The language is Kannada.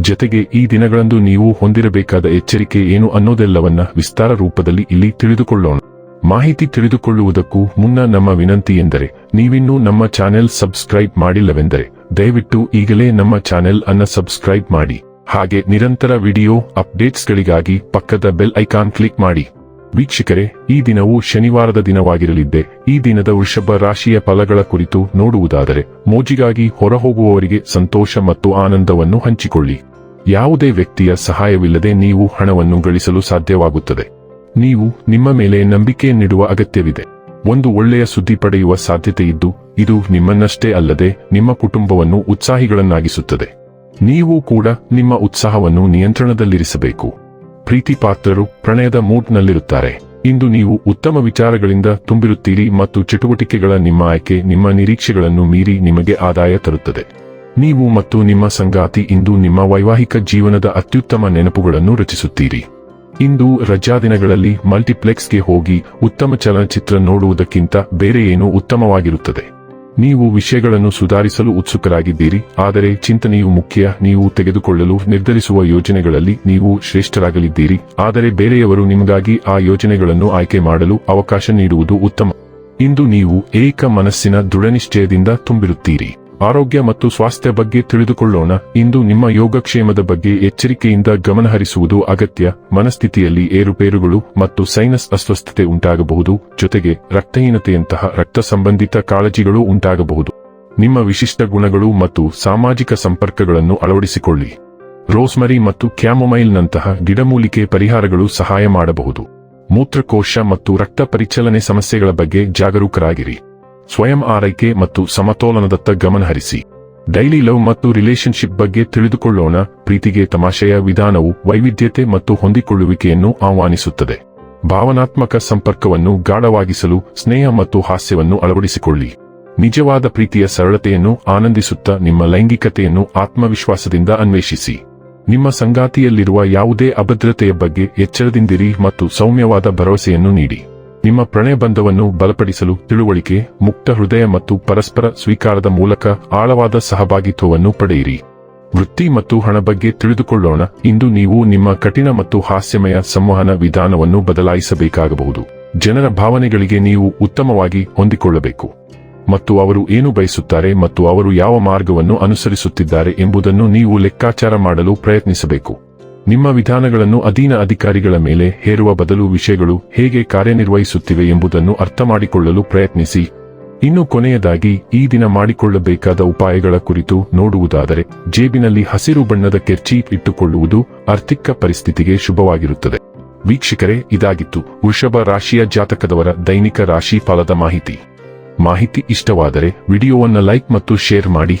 ಜತೆಗೆ ಈ ದಿನಗಳಂದು ನೀವು ಹೊಂದಿರಬೇಕಾದ ಎಚ್ಚರಿಕೆ ಏನು ಅನ್ನೋದೆಲ್ಲವನ್ನ ವಿಸ್ತಾರ ರೂಪದಲ್ಲಿ ಇಲ್ಲಿ ತಿಳಿದುಕೊಳ್ಳೋಣ. ಮಾಹಿತಿ ತಿಳಿದುಕೊಳ್ಳುವುದಕ್ಕೂ ಮುನ್ನ ನಮ್ಮ ವಿನಂತಿ ಎಂದರೆ, ನೀವಿನ್ನೂ ನಮ್ಮ ಚಾನೆಲ್ ಸಬ್ಸ್ಕ್ರೈಬ್ ಮಾಡಿಲ್ಲವೆಂದರೆ, ದಯವಿಟ್ಟು ಈಗಲೇ ನಮ್ಮ ಚಾನೆಲ್ ಅನ್ನ ಸಬ್ಸ್ಕ್ರೈಬ್ ಮಾಡಿ. ಹಾಗೆ ನಿರಂತರ ವಿಡಿಯೋ ಅಪ್ಡೇಟ್ಸ್ಗಳಿಗಾಗಿ ಪಕ್ಕದ ಬೆಲ್ ಐಕಾನ್ ಕ್ಲಿಕ್ ಮಾಡಿ. ವೀಕ್ಷಕರೇ, ಈ ದಿನವು ಶನಿವಾರದ ದಿನವಾಗಿರಲಿದ್ದೆ. ಈ ದಿನದ ವೃಷಭ ರಾಶಿಯ ಫಲಗಳ ಕುರಿತು ನೋಡುವುದಾದರೆ, ಮೋಜಿಗಾಗಿ ಹೊರಹೋಗುವವರಿಗೆ ಸಂತೋಷ ಮತ್ತು ಆನಂದವನ್ನು ಹಂಚಿಕೊಳ್ಳಿ. ಯಾವುದೇ ವ್ಯಕ್ತಿಯ ಸಹಾಯವಿಲ್ಲದೆ ನೀವು ಹಣವನ್ನು ಗಳಿಸಲು ಸಾಧ್ಯವಾಗುತ್ತದೆ. ನೀವು ನಿಮ್ಮ ಮೇಲೆ ನಂಬಿಕೆ ನೀಡುವ ಅಗತ್ಯವಿದೆ. ಒಂದು ಒಳ್ಳೆಯ ಸುದ್ದಿ ಪಡೆಯುವ ಸಾಧ್ಯತೆ ಇದ್ದು ಇದು ನಿಮ್ಮನ್ನಷ್ಟೇ ಅಲ್ಲದೆ ನಿಮ್ಮ ಕುಟುಂಬವನ್ನು ಉತ್ಸಾಹಿಗಳನ್ನಾಗಿಸುತ್ತದೆ. ನೀವು ಕೂಡ ನಿಮ್ಮ ಉತ್ಸಾಹವನ್ನು ನಿಯಂತ್ರಣದಲ್ಲಿರಿಸಬೇಕು. ಪ್ರೀತಿಪಾತ್ರರು ಪ್ರಣಯದ ಮೂಡ್ನಲ್ಲಿರುತ್ತಾರೆ. ಇಂದು ನೀವು ಉತ್ತಮ ವಿಚಾರಗಳಿಂದ ತುಂಬಿರುತ್ತೀರಿ ಮತ್ತು ಚಟುವಟಿಕೆಗಳ ನಿಮ್ಮ ಆಯ್ಕೆ ನಿಮ್ಮ ನಿರೀಕ್ಷೆಗಳನ್ನು ಮೀರಿ ನಿಮಗೆ ಆದಾಯ ತರುತ್ತದೆ. ನೀವು ಮತ್ತು ನಿಮ್ಮ ಸಂಗಾತಿ ಇಂದು ನಿಮ್ಮ ವೈವಾಹಿಕ ಜೀವನದ ಅತ್ಯುತ್ತಮ ನೆನಪುಗಳನ್ನು ರಚಿಸುತ್ತೀರಿ. ಇಂದು ರಜಾದಿನಗಳಲ್ಲಿ ಮಲ್ಟಿಪ್ಲೆಕ್ಸ್ಗೆ ಹೋಗಿ ಉತ್ತಮ ಚಲನಚಿತ್ರ ನೋಡುವುದಕ್ಕಿಂತ ಬೇರೆ ಏನೂ ಉತ್ತಮವಾಗಿರುತ್ತದೆ. ನೀವು ವಿಷಯಗಳನ್ನು ಸುಧಾರಿಸಲು ಉತ್ಸುಕರಾಗಿದ್ದೀರಿ, ಆದರೆ ಚಿಂತನೆಯು ಮುಖ್ಯ, ನೀವು ತೆಗೆದುಕೊಳ್ಳಲು ನಿರ್ಧರಿಸುವ ಯೋಜನೆಗಳಲ್ಲಿ ನೀವು ಶ್ರೇಷ್ಠರಾಗಲಿದ್ದೀರಿ, ಆದರೆ ಬೇರೆಯವರು ನಿಮಗಾಗಿ ಆ ಯೋಜನೆಗಳನ್ನು ಆಯ್ಕೆ ಮಾಡಲು ಅವಕಾಶ ನೀಡುವುದು ಉತ್ತಮ. ಇಂದು ನೀವು ಏಕ ಮನಸ್ಸಿನ ದೃಢನಿಶ್ಚಯದಿಂದ ತುಂಬಿರುತ್ತೀರಿ. ಆರೋಗ್ಯ ಮತ್ತು ಸ್ವಾಸ್ಥ್ಯ ಬಗ್ಗೆ ತಿಳಿದುಕೊಳ್ಳೋಣ. ಇಂದು ನಿಮ್ಮ ಯೋಗಕ್ಷೇಮದ ಬಗ್ಗೆ ಎಚ್ಚರಿಕೆಯಿಂದ ಗಮನಹರಿಸುವುದು ಅಗತ್ಯ. ಮನಸ್ಥಿತಿಯಲ್ಲಿ ಏರುಪೇರುಗಳು ಮತ್ತು ಸೈನಸ್ ಅಸ್ವಸ್ಥತೆ ಉಂಟಾಗಬಹುದು. ಜೊತೆಗೆ ರಕ್ತಹೀನತೆಯಂತಹ ರಕ್ತ ಸಂಬಂಧಿತ ಕಾಳಜಿಗಳು ಉಂಟಾಗಬಹುದು. ನಿಮ್ಮ ವಿಶಿಷ್ಟ ಗುಣಗಳು ಮತ್ತು ಸಾಮಾಜಿಕ ಸಂಪರ್ಕಗಳನ್ನು ಅಳವಡಿಸಿಕೊಳ್ಳಿ. ರೋಸ್ಮರಿ ಮತ್ತು ಕ್ಯಾಮೊಮೈಲ್ನಂತಹ ಗಿಡಮೂಲಿಕೆ ಪರಿಹಾರಗಳು ಸಹಾಯ ಮಾಡಬಹುದು. ಮೂತ್ರಕೋಶ ಮತ್ತು ರಕ್ತ ಪರಿಚಲನೆ ಸಮಸ್ಯೆಗಳ ಬಗ್ಗೆ ಜಾಗರೂಕರಾಗಿರಿ. ಸ್ವಯಂ ಆರೈಕೆ ಮತ್ತು ಸಮತೋಲನದತ್ತ ಗಮನಹರಿಸಿ ಡೈಲಿ ಲವ್ ಮತ್ತು ರಿಲೇಶನ್ಶಿಪ್ ಬಗ್ಗೆ ತಿಳಿದುಕೊಳ್ಳೋಣ. ಪ್ರೀತಿಗೆ ತಮಾಷೆಯ ವಿಧಾನವು ವೈವಿಧ್ಯತೆ ಮತ್ತು ಹೊಂದಿಕೊಳ್ಳುವಿಕೆಯನ್ನು ಆಹ್ವಾನಿಸುತ್ತದೆ. ಭಾವನಾತ್ಮಕ ಸಂಪರ್ಕವನ್ನು ಗಾಢವಾಗಿಸಲು ಸ್ನೇಹ ಮತ್ತು ಹಾಸ್ಯವನ್ನು ಅಳವಡಿಸಿಕೊಳ್ಳಿ. ನಿಜವಾದ ಪ್ರೀತಿಯ ಸರಳತೆಯನ್ನು ಆನಂದಿಸುತ್ತಾ ನಿಮ್ಮ ಲೈಂಗಿಕತೆಯನ್ನು ಆತ್ಮವಿಶ್ವಾಸದಿಂದ ಅನ್ವೇಷಿಸಿ. ನಿಮ್ಮ ಸಂಗಾತಿಯಲ್ಲಿರುವ ಯಾವುದೇ ಅಭದ್ರತೆಯ ಬಗ್ಗೆ ಎಚ್ಚರದಿಂದಿರಿ ಮತ್ತು ಸೌಮ್ಯವಾದ ಭರವಸೆಯನ್ನು ನೀಡಿ. ನಿಮ್ಮ ಪ್ರಣಯ ಬಂಧವನ್ನು ಬಲಪಡಿಸಲು ತಿಳುವಳಿಕೆ, ಮುಕ್ತ ಹೃದಯ ಮತ್ತು ಪರಸ್ಪರ ಸ್ವೀಕಾರದ ಮೂಲಕ ಆಳವಾದ ಸಹಭಾಗಿತ್ವವನ್ನು ಪಡೆಯಿರಿ. ವೃತ್ತಿ ಮತ್ತು ಹಣ ಬಗ್ಗೆ ತಿಳಿದುಕೊಳ್ಳೋಣ. ಇಂದು ನೀವು ನಿಮ್ಮ ಕಠಿಣ ಮತ್ತು ಹಾಸ್ಯಮಯ ಸಂವಹನ ವಿಧಾನವನ್ನು ಬದಲಾಯಿಸಬೇಕಾಗಬಹುದು. ಜನರ ಭಾವನೆಗಳಿಗೆ ನೀವು ಉತ್ತಮವಾಗಿ ಹೊಂದಿಕೊಳ್ಳಬೇಕು. ಮತ್ತು ಅವರು ಏನು ಬಯಸುತ್ತಾರೆ ಮತ್ತು ಅವರು ಯಾವ ಮಾರ್ಗವನ್ನು ಅನುಸರಿಸುತ್ತಿದ್ದಾರೆ ಎಂಬುದನ್ನು ನೀವು ಲೆಕ್ಕಾಚಾರ ಮಾಡಲು ಪ್ರಯತ್ನಿಸಬೇಕು. ನಿಮ್ಮ ವಿಧಾನಗಳನ್ನು ಅಧೀನ ಅಧಿಕಾರಿಗಳ ಮೇಲೆ ಹೇರುವ ಬದಲು ವಿಷಯಗಳು ಹೇಗೆ ಕಾರ್ಯನಿರ್ವಹಿಸುತ್ತಿವೆ ಎಂಬುದನ್ನು ಅರ್ಥಮಾಡಿಕೊಳ್ಳಲು ಪ್ರಯತ್ನಿಸಿ. ಇನ್ನು ಕೊನೆಯದಾಗಿ, ಈ ದಿನ ಮಾಡಿಕೊಳ್ಳಬೇಕಾದ ಉಪಾಯಗಳ ಕುರಿತು ನೋಡುವುದಾದರೆ, ಜೇಬಿನಲ್ಲಿ ಹಸಿರು ಬಣ್ಣದ ಕೆರ್ಚಿ ಇಟ್ಟುಕೊಳ್ಳುವುದು ಆರ್ಥಿಕ ಪರಿಸ್ಥಿತಿಗೆ ಶುಭವಾಗಿರುತ್ತದೆ. ವೀಕ್ಷಕರೇ, ಇದಾಗಿತ್ತು ವೃಷಭ ರಾಶಿಯ ಜಾತಕದವರ ದೈನಿಕ ರಾಶಿ ಫಲದ ಮಾಹಿತಿ. ಮಾಹಿತಿ ಇಷ್ಟವಾದರೆ ವಿಡಿಯೋವನ್ನು ಲೈಕ್ ಮತ್ತು ಶೇರ್ ಮಾಡಿ.